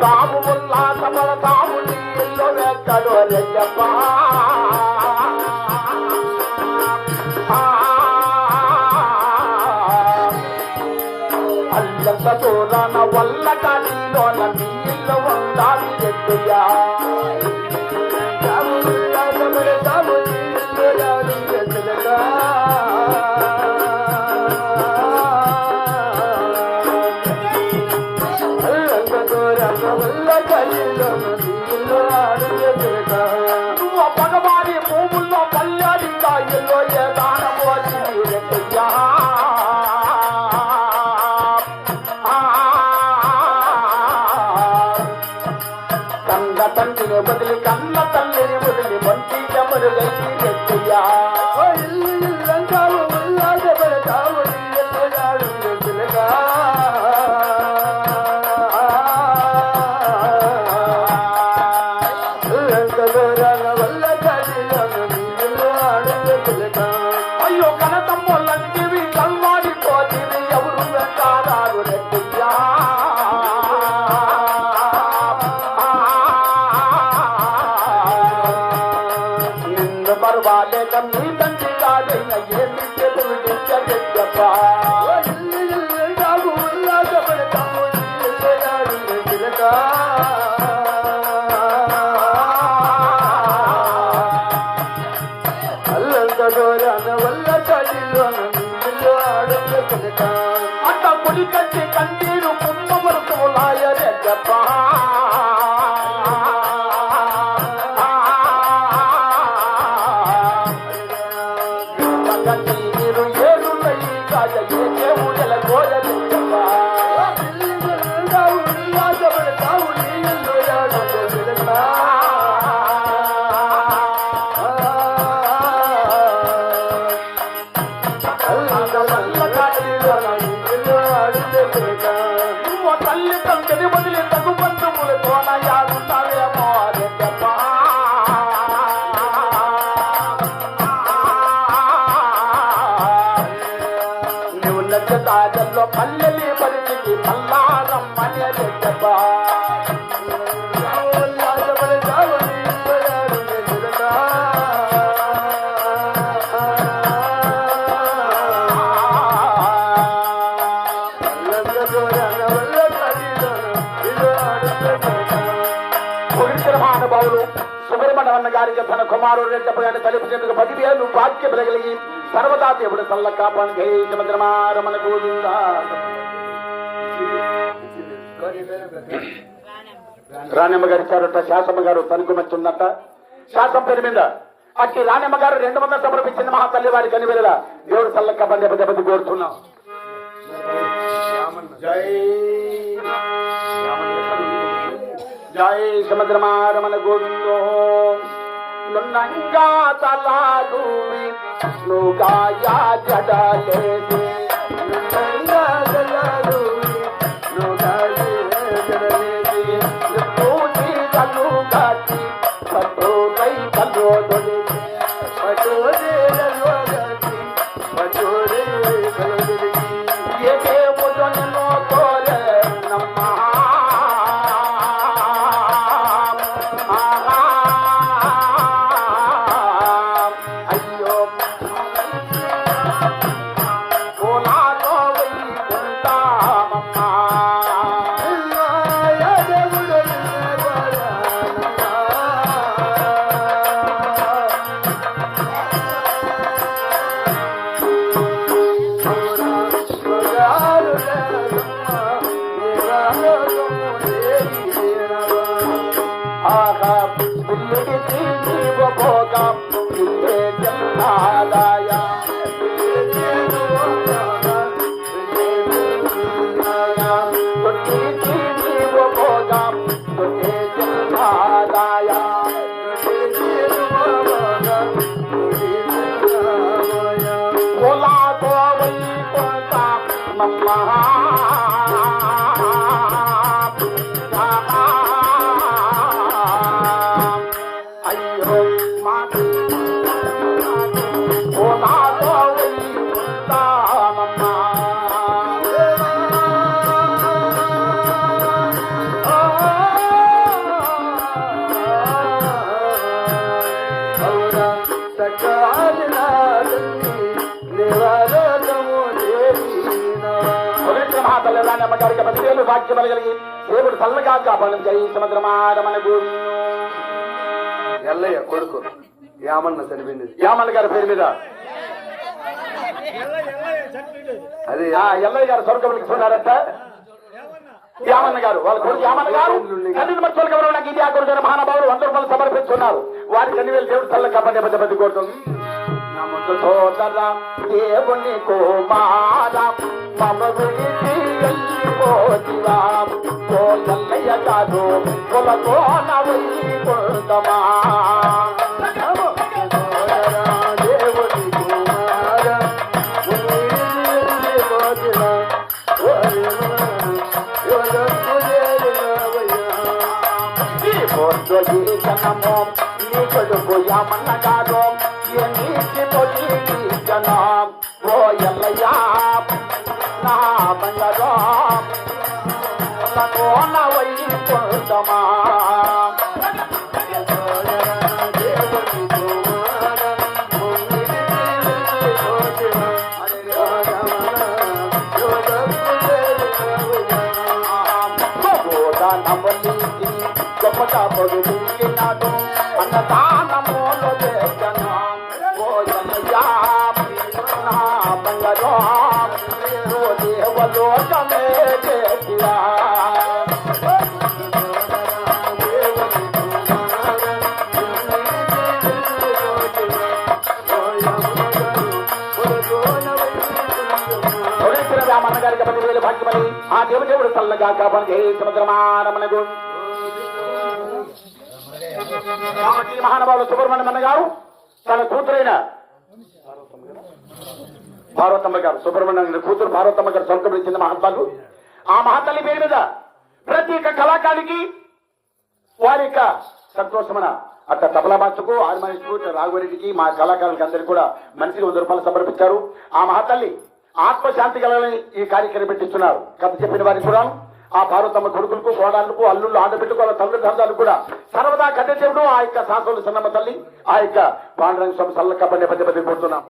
తాము ఉల్లాసపడతాము నీళ్ళు ఎక్కడో రెయ్యప్ప అల్లంత చూడన వల్ల కానీలోన నీళ్ళు ఉండాలి రెడ్డియా తండ్రిని వదిలి కన్న తల్లి అట్ట పొడి కంటి నువ్వు నచ్చతాజల్లో పల్లెలి పరిస్థితి మల్లారమ్మని రెడ్డప్పా మహానుభావులు సుబ్రహ్మణ్య గారికి తన కుమారుడు రెడ్డప్ప గారిని తలుపుచేందుకు పదివేలు భాగ్య కలిగి సర్వదా దేవుడు చల్ల కాపాడు హే సముద్రమారమణ గోవింద రాణమ్మ గారు ఇచ్చారట శాసమ్మ గారు తనకు శాసం పేరు మీద అట్టి రాణమ్మ గారు రెండు వందలు సమర్పించింది మహా తల్లి వారి కనివెల దేవుడు చల్ల కాపాడు దెబ్బ దెబ్బతి కోరుతున్నాం జై జై సముద్రమారమణ గోవిందో నున్నంగా తలాలు నుగాయా జడలేసి నంగా తలాలు ఆహా పిల్లిడి తీవ భోగం పిల్లే జన్నాదాయ గారికి పదివేలు వాక్యములు కలిగి దేవుడు చల్లగా కాపాడు జై సముద్రమారమణ గోవిందు ఎల్లయ్య కొడుకు యామన్న చనిపోయింది. యామల్ గారి పేరు మీద. అదే ఎల్లయ్య గారు స్వర్గంలోకి చూడారట యామన్న గారు వాళ్ళ కొడుకు యామన్న గారు కన్నీరు మరి స్వర్గంలో నాకు ఇది ఆ కొడుకు మహానుభావులు వంద రూపాయలు సమర్పిస్తున్నారు వారి కన్ని వేలు దేవుడు చల్ల కాపాడే పెద్ద పెద్ద కోరుతుంది సోదర దేవుని కుమార మమ గురించి వెళ్ళిపోతివా ఓ ఎల్లయ్య కాదు కులతో నవ్వుకుందమా దేవుని కుమార బంగారు తనో దేవలోకమే చేసిరా తొలిసిన రామన్న గారికి భాగ్యమని ఆ దేవదేవుడు చల్లగా కాపాడు సముద్రమానమనగు కాబట్టి మహానుభావులు సుబ్రహ్మణ్యం అన్న గారు తన కూతురైన భారతమ్మ గారు సుబ్రహ్మణ్యం కూతురు భారతమ్మ గారు సొంతం ఇచ్చిన మహత్వాలు ఆ మహతల్లి పేరు మీద ప్రతి ఒక్క కళాకారునికి వారి యొక్క సంతోషమైన అట్ట తబలా బాచుకు ఆర్మనిస్టు రాఘవరెడ్డికి మా కళాకారులకి అందరికీ కూడా మనిషికి వంద రూపాయలు సమర్పించారు. ఆ మహాతల్లి ఆత్మశాంతి కలని ఈ కార్యక్రమం పెట్టిస్తున్నారు. కథ చెప్పిన వారికి కూడా ఆ పార్వతమ్మ కొడుకులకు సోడాలకు అల్లుళ్ళు ఆడబిడ్డకు వాళ్ళ తల్లిదండ్రులకు కూడా సర్వదా కథ చెప్పడం ఆ యొక్క శాసన సన్నమ్మ తల్లి ఆ యొక్క పాండురంగ స్వామి సల్ల కబడ్డీ పది పది కోరుతున్నాం